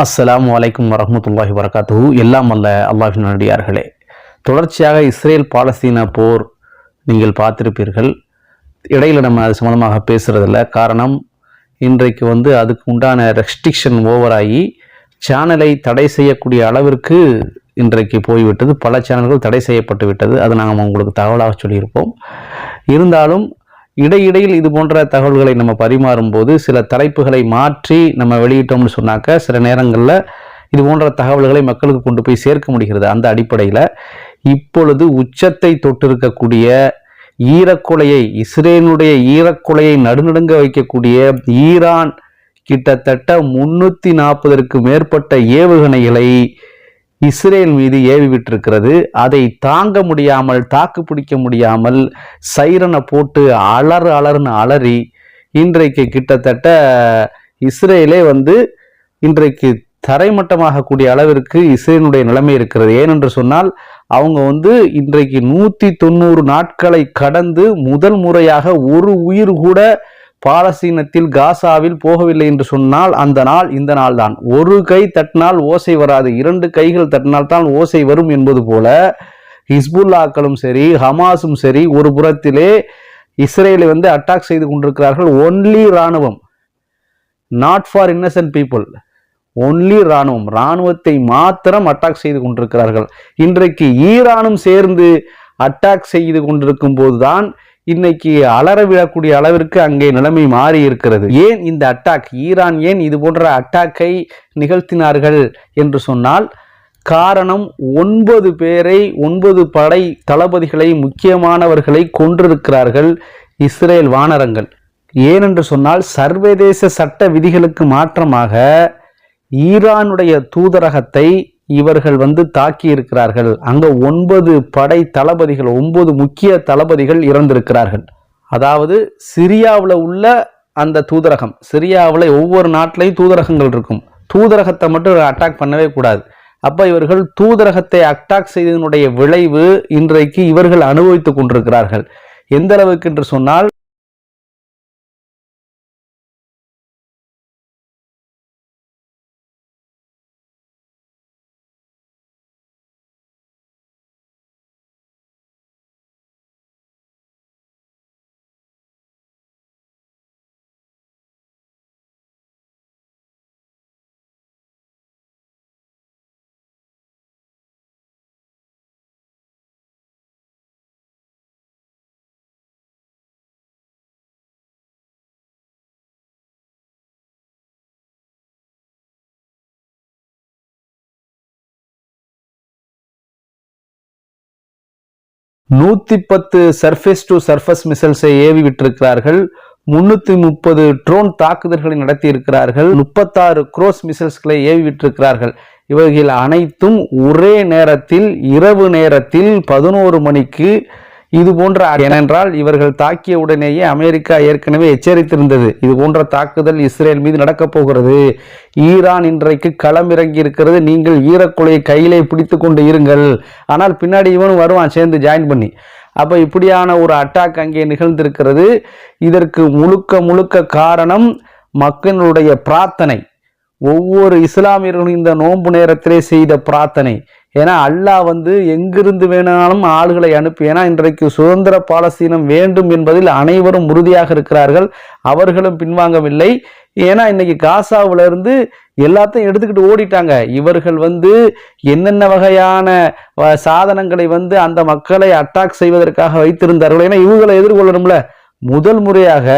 அஸ்லாம் வலைக்கம் வரமத்துல்லாஹி வரகாத்து எல்லாம் அல்ல அல்லாஹின் நடிகார்களே தொடர்ச்சியாக இஸ்ரேல் பாலஸ்தீன போர் நீங்கள் பார்த்திருப்பீர்கள். இடையில் நம்ம அது சம்மந்தமாக பேசுகிறதில்ல காரணம் இன்றைக்கு வந்து அதுக்கு உண்டான ரெஸ்ட்ரிக்ஷன் ஓவராகி சேனலை தடை செய்யக்கூடிய அளவிற்கு இன்றைக்கு போய்விட்டது. பல சேனல்கள் தடை செய்யப்பட்டு விட்டது. அது நாங்கள் உங்களுக்கு தகவலாக சொல்லியிருப்போம். இருந்தாலும் இடையிடையில் இது போன்ற தகவல்களை நம்ம பரிமாறும் போது சில தலைப்புகளை மாற்றி நம்ம வெளியிட்டோம்னு சொன்னாக்க சில நேரங்களில் இது போன்ற தகவல்களை மக்களுக்கு கொண்டு போய் சேர்க்க முடிகிறது அந்த அடிப்படையில். இப்பொழுது உச்சத்தை தொட்டிருக்கக்கூடிய ஈரக்கொலையை இஸ்ரேலுடைய ஈரக்கொலையை நடுநடுங்க வைக்கக்கூடிய ஈரான் கிட்டத்தட்ட முன்னூற்றி நாற்பதற்கு மேற்பட்ட ஏவுகணைகளை இஸ்ரேல் மீது ஏவி விட்டிருக்கிறது அதை தாங்க முடியாமல் தாக்கு பிடிக்க முடியாமல் சைரனை போட்டு அலறு அலர்னு அலறி இன்றைக்கு கிட்டத்தட்ட இஸ்ரேலே வந்து இன்றைக்கு தரைமட்டமாகக்கூடிய அளவிற்கு இஸ்ரேலுடைய நிலைமை இருக்கிறது. ஏனென்று சொன்னால் அவங்க வந்து இன்றைக்கு நூற்றி தொண்ணூறு நாட்களை கடந்து முதல் முறையாக ஒரு உயிர் கூட பாலஸ்தீனத்தில் காசாவில் போகவில்லை என்று சொன்னால் அந்த நாள் இந்த நாள் தான் ஒரு கை தட்டினால் ஓசை வராது. இரண்டு கைகள் தட்டினால் தான் ஓசை வரும் என்பது போல ஹிஸ்புல்லாக்களும் சரி ஹமாஸும் சரி ஒரு புறத்திலே இஸ்ரேலை வந்து அட்டாக் செய்து கொண்டிருக்கிறார்கள். ஒன்லி இராணுவம். Not for innocent people only இராணுவம். இராணுவத்தை மாத்திரம் அட்டாக் செய்து கொண்டிருக்கிறார்கள். இன்றைக்கு ஈரானும் சேர்ந்து அட்டாக் செய்து கொண்டிருக்கும் போதுதான் இன்னைக்கு அலற விழக்கூடிய அளவிற்கு அங்கே நிலைமை மாறி இருக்கிறது. ஏன் இந்த அட்டாக் ஈரான் ஏன் இது போன்ற அட்டாக்கை நிகழ்த்தினார்கள் என்று சொன்னால் காரணம் ஒன்பது பேரை ஒன்பது படை தளபதிகளை முக்கியமானவர்களை கொன்றிருக்கிறார்கள் இஸ்ரேல் வானரங்கள். ஏனென்று சொன்னால் சர்வதேச சட்ட விதிகளுக்கு மாற்றமாக ஈரானுடைய தூதரகத்தை இவர்கள் வந்து தாக்கி இருக்கிறார்கள். அங்க ஒன்பது படை தளபதிகள் ஒன்பது முக்கிய தளபதிகள் இறந்திருக்கிறார்கள். அதாவது சிரியாவில் உள்ள அந்த தூதரகம் சிரியாவில் ஒவ்வொரு நாட்டிலையும் தூதரகங்கள் இருக்கும். தூதரகத்தை மட்டும் அட்டாக் பண்ணவே கூடாது. அப்போ இவர்கள் தூதரகத்தை அட்டாக் செய்ததனுடைய விளைவு இன்றைக்கு இவர்கள் அனுபவித்துக் கொண்டிருக்கிறார்கள். எந்த அளவுக்கு என்று சொன்னால் நூத்தி பத்து சர்ஃபேஸ் டு சர்ஃபஸ் மிசல்ஸை ஏவி விட்டிருக்கிறார்கள். முன்னூத்தி முப்பது ட்ரோன் தாக்குதல்களை நடத்தியிருக்கிறார்கள். முப்பத்தாறு குரோஸ் மிசல்ஸ்களை ஏவி விட்டிருக்கிறார்கள். இவர்கள் அனைத்தும் ஒரே நேரத்தில் இரவு நேரத்தில் பதினோரு மணிக்கு இது போன்ற ஏனென்றால் இவர்கள் தாக்கிய உடனேயே அமெரிக்கா ஏற்கனவே எச்சரித்திருந்தது. இது போன்ற தாக்குதல் இஸ்ரேல் மீது நடக்கப் போகிறது. ஈரான் இன்றைக்கு களமிறங்கி இருக்கிறது. நீங்கள் ஈரக்குலையை கையிலே பிடித்து கொண்டு இருங்கள். ஆனால் பின்னாடி இவனும் வருவான் சேர்ந்து ஜாயின் பண்ணி. அப்போ இப்படியான ஒரு அட்டாக் அங்கே நிகழ்ந்திருக்கிறது. இதற்கு முழுக்க முழுக்க காரணம் மக்களுடைய பிரார்த்தனை. ஒவ்வொரு இஸ்லாமியர்களும் இந்த நோன்பு நேரத்திலே செய்த பிரார்த்தனை. ஏன்னா அல்லாஹ் வந்து எங்கிருந்து வேணாலும் ஆளுகளை அனுப்பி ஏன்னா இன்றைக்கு சுதந்திர பாலஸ்தீனம் வேண்டும் என்பதில் அனைவரும் உறுதியாக இருக்கிறார்கள். அவர்களும் பின்வாங்கவில்லை. ஏன்னா இன்னைக்கு காசாவிலேருந்து எல்லாத்தையும் எடுத்துக்கிட்டு ஓடிட்டாங்க. இவர்கள் வந்து என்னென்ன வகையான சாதனங்களை வந்து அந்த மக்களை அட்டாக் செய்வதற்காக வைத்திருந்தார்கள். ஏன்னா இவங்களை எதிர்கொள்ளணும்ல. முதல் முறையாக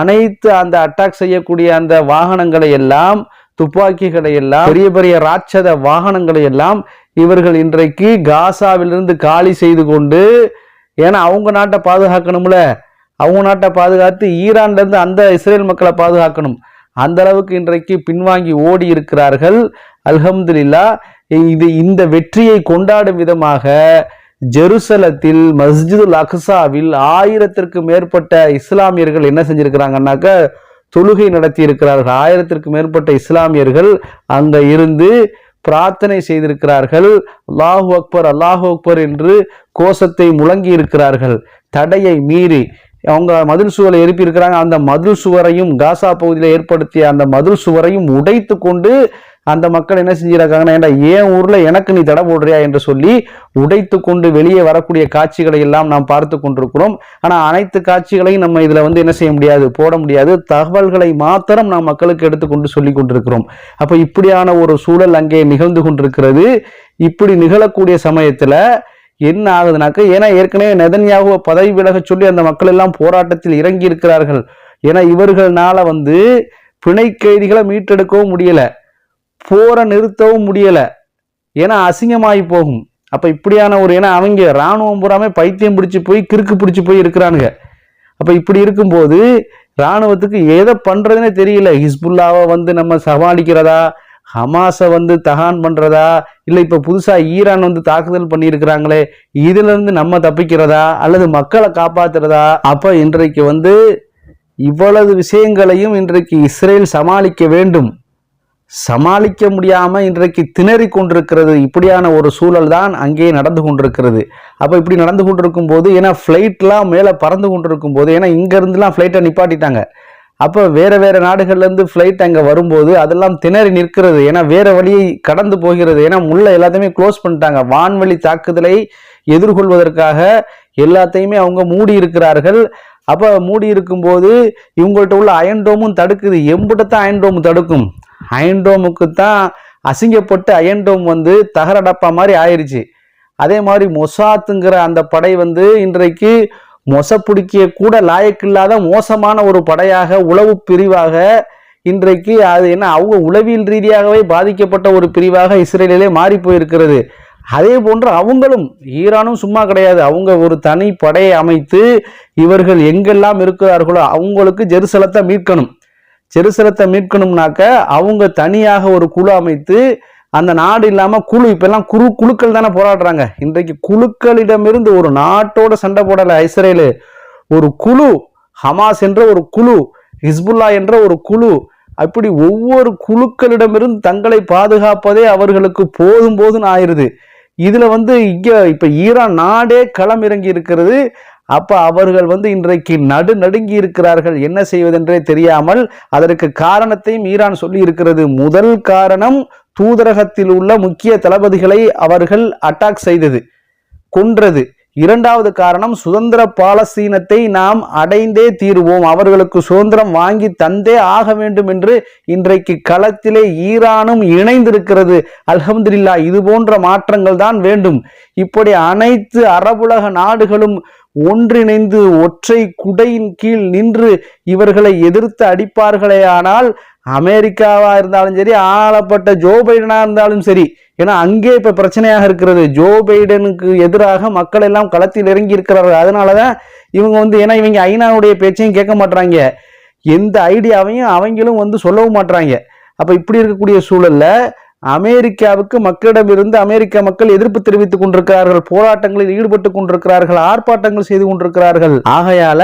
அனைத்து அந்த அட்டாக் செய்யக்கூடிய அந்த வாகனங்களை எல்லாம் துப்பாக்கிகளை எல்லாம் பெரிய பெரிய ராட்சத வாகனங்களை எல்லாம் இவர்கள் இன்றைக்கு காசாவிலிருந்து காலி செய்து கொண்டு ஏன்னா அவங்க நாட்டை பாதுகாக்கணும்ல. அவங்க நாட்டை பாதுகாத்து ஈரான்லேருந்து அந்த இஸ்ரேல் மக்களை பாதுகாக்கணும். அந்த அளவுக்கு இன்றைக்கு பின்வாங்கி ஓடி இருக்கிறார்கள். அல்ஹம்துலில்லா இது இந்த வெற்றியை கொண்டாடும் விதமாக ஜெருசலத்தில் மஸ்ஜிதுல் அக்சாவில் ஆயிரத்திற்கு மேற்பட்ட இஸ்லாமியர்கள் என்ன செஞ்சிருக்கிறாங்கன்னாக்க தொழுகை நடத்தி இருக்கிறார்கள் ஆயிரத்திற்கு மேற்பட்ட இஸ்லாமியர்கள் அங்கே இருந்து பிரார்த்தனை செய்திருக்கிறார்கள். அல்லாஹு அக்பர் அல்லாஹு அக்பர் என்று கோஷத்தை முழங்கி இருக்கிறார்கள். தடையை மீறி. அவங்க மதில் சுவரை எழுப்பியிருக்கிறாங்க. அந்த மதில் சுவரையும் காசா பகுதியில் ஏற்படுத்திய அந்த மதில் சுவரையும் உடைத்து கொண்டு அந்த மக்கள் என்ன செஞ்சிருக்காங்கன்னா ஏன்டா ஏன் ஊர்ல எனக்கு நீ தடை போடுறியா என்று சொல்லி உடைத்து கொண்டு வெளியே வரக்கூடிய காட்சிகளை எல்லாம் நாம் பார்த்து கொண்டிருக்கிறோம். ஆனா அனைத்து காட்சிகளையும் நம்ம இதுல வந்து என்ன செய்ய முடியாது போட முடியாது. தகவல்களை மாத்திரம் நாம் மக்களுக்கு எடுத்துக்கொண்டு சொல்லி கொண்டிருக்கிறோம். அப்ப இப்படியான ஒரு சூழல் அங்கே நிகழ்ந்து கொண்டிருக்கிறது. இப்படி நிகழக்கூடிய சமயத்துல என்ன ஆகுதுனாக்க ஏன்னா ஏற்கனவே நெதன்யாகுவ பதவி விலக சொல்லி அந்த மக்கள் எல்லாம் போராட்டத்தில் இறங்கி இருக்கிறார்கள் ஏன்னா இவர்கள்னால வந்து பிணை கைதிகளை மீட்டெடுக்கவும் முடியலை. போரை நிறுத்தவும் முடியலை. ஏன்னா அசிங்கமாகி போகும். அப்போ இப்படியான ஒரு ஏன்னா அவங்க ராணுவம் பூராமே பைத்தியம் பிடிச்சி போய் கிறுக்கு பிடிச்சி போய் இருக்கிறானுங்க. அப்போ இப்படி இருக்கும்போது ராணுவத்துக்கு எதை பண்ணுறதுனே தெரியல. ஹிஸ்புல்லாவை வந்து நம்ம சமாளிக்கிறதா? ஹமாஸை வந்து தகான் பண்ணுறதா இல்லை இப்போ புதுசாக ஈரான் வந்து தாக்குதல் பண்ணியிருக்கிறாங்களே இதுலேருந்து நம்ம தப்பிக்கிறதா? அல்லது மக்களை காப்பாத்துறதா? அப்போ இன்றைக்கு வந்து இவ்வளவு விஷயங்களையும் இன்றைக்கு இஸ்ரேல் சமாளிக்க வேண்டும். சமாளிக்க முடியாமல் இன்றைக்கு திணறி கொண்டிருக்கிறது. இப்படியான ஒரு சூழல் தான் அங்கே நடந்து கொண்டிருக்கிறது. அப்போ இப்படி நடந்து கொண்டிருக்கும் போது ஏன்னா ஃப்ளைட்லாம் மேலே பறந்து கொண்டிருக்கும் போது ஏன்னா இங்கேருந்துலாம் ஃப்ளைட்டை நிப்பாட்டிட்டாங்க. அப்போ வேறு வேறு நாடுகள்லேருந்து ஃப்ளைட் அங்கே வரும்போது அதெல்லாம் திணறி நிற்கிறது. ஏன்னா வேறு வழியை கடந்து போகிறது. ஏன்னா முள்ள எல்லாத்தையுமே க்ளோஸ் பண்ணிட்டாங்க. வான்வழி தாக்குதலை எதிர்கொள்வதற்காக எல்லாத்தையுமே அவங்க மூடி இருக்கிறார்கள். அப்போ மூடி இருக்கும்போது இவங்கள்ட்ட உள்ள அயன்டோமும் தடுக்குது. எம்புட்டத்தான் அயன்டோம் தடுக்கும். அயன்டோமுக்கு தான் அசிங்கப்பட்டு அயன்டோம் வந்து தகரடப்பா மாதிரி ஆயிடுச்சு அதே மாதிரி மொசாத்துங்கிற அந்த படை வந்து இன்றைக்கு மொசப்பிடிக்க கூட லாயக்கில்லாத மோசமான ஒரு படையாக உளவு பிரிவாக இன்றைக்கு அது என்ன அவங்க உளவியல் ரீதியாகவே பாதிக்கப்பட்ட ஒரு பிரிவாக இஸ்ரேலிலே மாறி போயிருக்கிறது. அதே போன்று அவங்களும் ஈரானும் சும்மா கிடையாது. அவங்க ஒரு தனி படையை அமைத்து இவர்கள் எங்கெல்லாம் இருக்கிறார்களோ அவங்களுக்கு ஜெருசலத்தை மீட்கணும். ஜெருசலத்தை மீட்கணும்னாக்க அவங்க தனியாக ஒரு குழு அமைத்து அந்த நாடு இல்லாமல் குழு இப்பெல்லாம் குழு குழுக்கள் தானே போராடுறாங்க. இன்றைக்கு குழுக்களிடமிருந்து ஒரு நாட்டோட சண்டை போடலை இஸ்ரேலு. ஒரு குழு ஹமாஸ் என்ற ஒரு குழு ஹிஸ்புல்லா என்ற ஒரு குழு அப்படி ஒவ்வொரு குழுக்களிடமிருந்து தங்களை பாதுகாப்பதே அவர்களுக்கு போதும் போதும் ஆயிடுது இதில் வந்து இங்கே இப்போ ஈரான் நாடே களம் இறங்கி இருக்கிறது. அப்போ அவர்கள் வந்து இன்றைக்கு நடு நடுங்கி இருக்கிறார்கள். என்ன செய்வதென்றே தெரியாமல் அதற்கு காரணத்தையும் ஈரான் சொல்லி இருக்கிறது. முதல் காரணம் தூதரகத்தில் உள்ள முக்கிய தளபதிகளை அவர்கள் அட்டாக் செய்தது கொன்றது. இரண்டாவது காரணம் சுதந்திர பாலஸ்தீனத்தை நாம் அடைந்தே தீருவோம். அவர்களுக்கு சுதந்திரம் வாங்கி தந்தே ஆக வேண்டும் என்று இன்றைக்கு களத்திலே ஈரானும் இணைந்திருக்கிறது. அல்ஹம்துலில்லா இது போன்ற மாற்றங்கள் தான் வேண்டும். இப்படி அனைத்து அரபுலக நாடுகளும் ஒன்றிணைந்து ஒற்றை குடையின் கீழ் நின்று இவர்களை எதிர்த்து அடிப்பார்களே அமெரிக்காவாக அமெரிக்காவா இருந்தாலும் சரி ஆளப்பட்ட ஜோ பைடனா இருந்தாலும் சரி ஏன்னா அங்கே இப்ப பிரச்சனையாக இருக்கிறது. ஜோ பைடனுக்கு எதிராக மக்கள் எல்லாம் களத்தில் இறங்கி இருக்கிறார்கள். அதனாலதான் இவங்க வந்து ஏன்னா இவங்க ஐநாவுடைய பேச்சையும் கேட்க மாட்டாங்க எந்த ஐடியாவையும் அவங்களும் வந்து சொல்லவும் மாட்டாங்க அப்ப இப்படி இருக்கக்கூடிய சூழல்ல அமெரிக்காவுக்கு மக்களிடமிருந்து அமெரிக்க மக்கள் எதிர்ப்பு தெரிவித்துக் கொண்டிருக்கிறார்கள். போராட்டங்களில் ஈடுபட்டு கொண்டிருக்கிறார்கள். ஆர்ப்பாட்டங்கள் செய்து கொண்டிருக்கிறார்கள். ஆகையால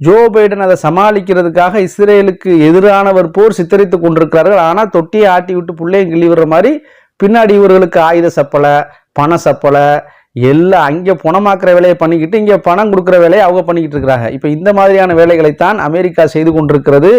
ஜோ பைடன் அதை சமாளிக்கிறதுக்காக இஸ்ரேலுக்கு எதிரானவர் போர் சித்தரித்து கொண்டிருக்கிறார்கள். ஆனால் தொட்டியை ஆட்டி விட்டு பிள்ளையும் கிள்ளி விடுற மாதிரி பின்னாடி இவர்களுக்கு ஆயுத சப்பலை பண சப்பலை எல்லாம் அங்கே பணமாக்குற வேலையை பண்ணிக்கிட்டு இங்கே பணம் கொடுக்குற வேலையை அவங்க பண்ணிக்கிட்டு இருக்கிறாங்க. இப்போ இந்த மாதிரியான வேலைகளைத்தான் அமெரிக்கா செய்து கொண்டிருக்கிறது.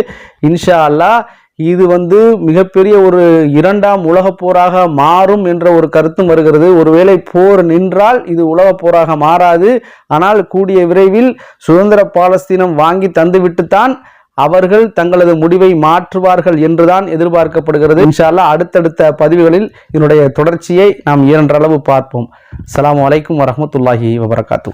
இன்ஷா அல்லாஹ் இது வந்து மிகப்பெரிய ஒரு இரண்டாம் உலகப் போராக மாறும் என்ற ஒரு கருத்தும் வருகிறது. ஒருவேளை போர் நின்றால் இது உலகப் போராக மாறாது. ஆனால் கூடிய விரைவில் சுதந்திர பாலஸ்தீனம் வாங்கி தந்துவிட்டுத்தான் அவர்கள் தங்களது முடிவை மாற்றுவார்கள் என்றுதான் எதிர்பார்க்கப்படுகிறது. இன்ஷால்லா அடுத்தடுத்த பதிவுகளில் இதனுடைய தொடர்ச்சியை நாம் இரண்டளவு பார்ப்போம். அஸ்ஸலாமு அலைக்கும் வரமத்துல்லாஹி வபரகாத்து.